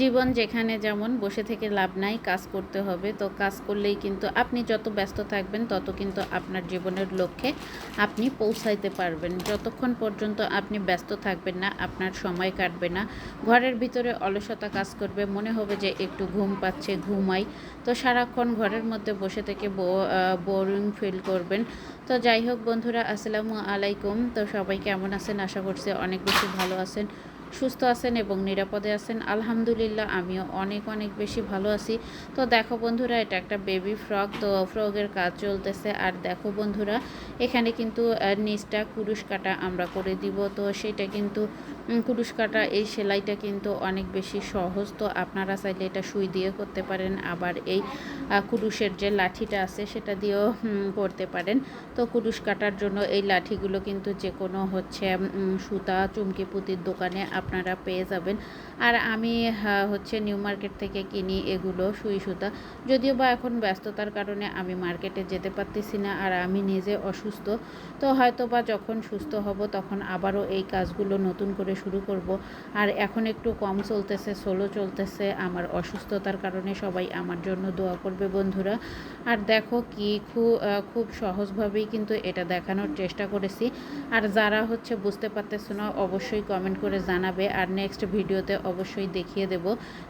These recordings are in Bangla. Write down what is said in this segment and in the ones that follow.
জীবন যেখানে যেমন, বসে থেকে লাভ নাই, কাজ করতে হবে। তো কাজ করলেই কিন্তু আপনি যত ব্যস্ত থাকবেন, তত কিন্তু আপনার জীবনের লক্ষ্যে আপনি পৌঁছাইতে পারবেন। যতক্ষণ পর্যন্ত আপনি ব্যস্ত থাকবেন না, আপনার সময় কাটবে না। ঘরের ভিতরে অলসতা কাজ করবে, মনে হবে যে একটু ঘুম পাচ্ছে, ঘুমাই। তো সারাক্ষণ ঘরের মধ্যে বসে থেকে বোরিং ফিল করবেন। তো যাই হোক বন্ধুরা, আসসালামু আলাইকুম। তো সবাই কেমন আছেন? আশা করছি অনেক বেশি ভালো আছেন। সুস্থ আছেন এবং নিরাপদে আছেন। আলহামদুলিল্লাহ, আমিও অনেক অনেক বেশি ভালো আছি। তো দেখো বন্ধুরা, এটা একটা বেবি ফ্রক তো ফ্রকের কাজ চলতেছে। আর দেখো বন্ধুরা, এখানে কিন্তু নিচটা কুরুশ কাটা আমরা করে দিব। তো সেটা কিন্তু কুরুশ কাটা, এই সেলাইটা কিন্তু অনেক বেশি সহজ। তো আপনারা চাইলে এটা সুই দিয়ে করতে পারেন। আবার এই কুরুশের যে লাঠিটা আছে, সেটা দিয়েও করতে পারেন। তো কুরুশ কাটার জন্য এই লাঠিগুলো কিন্তু যে কোনো হচ্ছে সুতা, চুমকি পুঁতির দোকানে আপনারা পেয়ে যাবেন। আর আমি হচ্ছে নিউ মার্কেট থেকে কিনি এগুলো, সুই সুতা। যদিও বা এখন ব্যস্ততার কারণে আমি মার্কেটে যেতে পারতেছি না, আর আমি নিজে অসুস্থ। তো হয়তো বা যখন সুস্থ হব তখন আবারও এই কাজগুলো নতুন করে শুরু করব। আর এখন একটু কম চলতেছে সোলো চলতেছে। আমার অসুস্থতার কারণে সবাই আমার জন্য দোয়া করবে বন্ধুরা। আর দেখো কি খুব খুব সহজভাবেই কিন্তু এটা দেখানোর চেষ্টা করেছি। আর যারা হচ্ছে বুঝতে পারতেছে না, অবশ্যই কমেন্ট করে জানাবে আর নেক্সট ভিডিওতে অবশ্যই দেখিয়ে দেব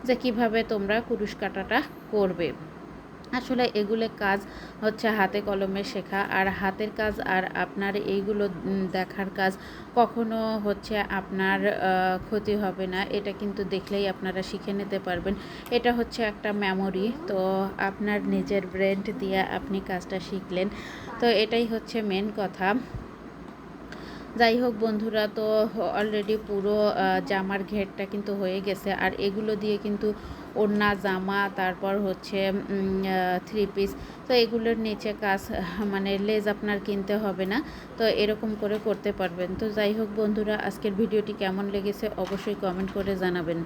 যে কীভাবে তোমরা কুরুশ কাটাটা করবে। আসলে এগুলো কাজ হচ্ছে হাতে কলমে শেখা আর হাতের কাজ আর আপনার এইগুলো দেখার কাজ কখনো হচ্ছে আপনার ক্ষতি হবে না। এটা কিন্তু দেখলেই আপনারা শিখে নিতে পারবেন। এটা হচ্ছে একটা মেমোরি তো আপনার নিজের ব্রেন্ড দিয়ে আপনি কাজটা শিখলেন। তো এটাই হচ্ছে মেন কথা। যাই হোক বন্ধুরা, তো অলরেডি পুরো জামার ঘেরটা কিন্তু হয়ে গেছে। আর এগুলো দিয়ে কিন্তু ওড়না, জামা, তারপর হচ্ছে থ্রি পিস তো এগুলোর নিচে কাজ মানে লেজ আপনার কিনতে হবে না। তো এরকম করে করতে পারবেন। তো যাই হোক বন্ধুরা, আজকের ভিডিওটি কেমন লেগেছে অবশ্যই কমেন্ট করে জানাবেন।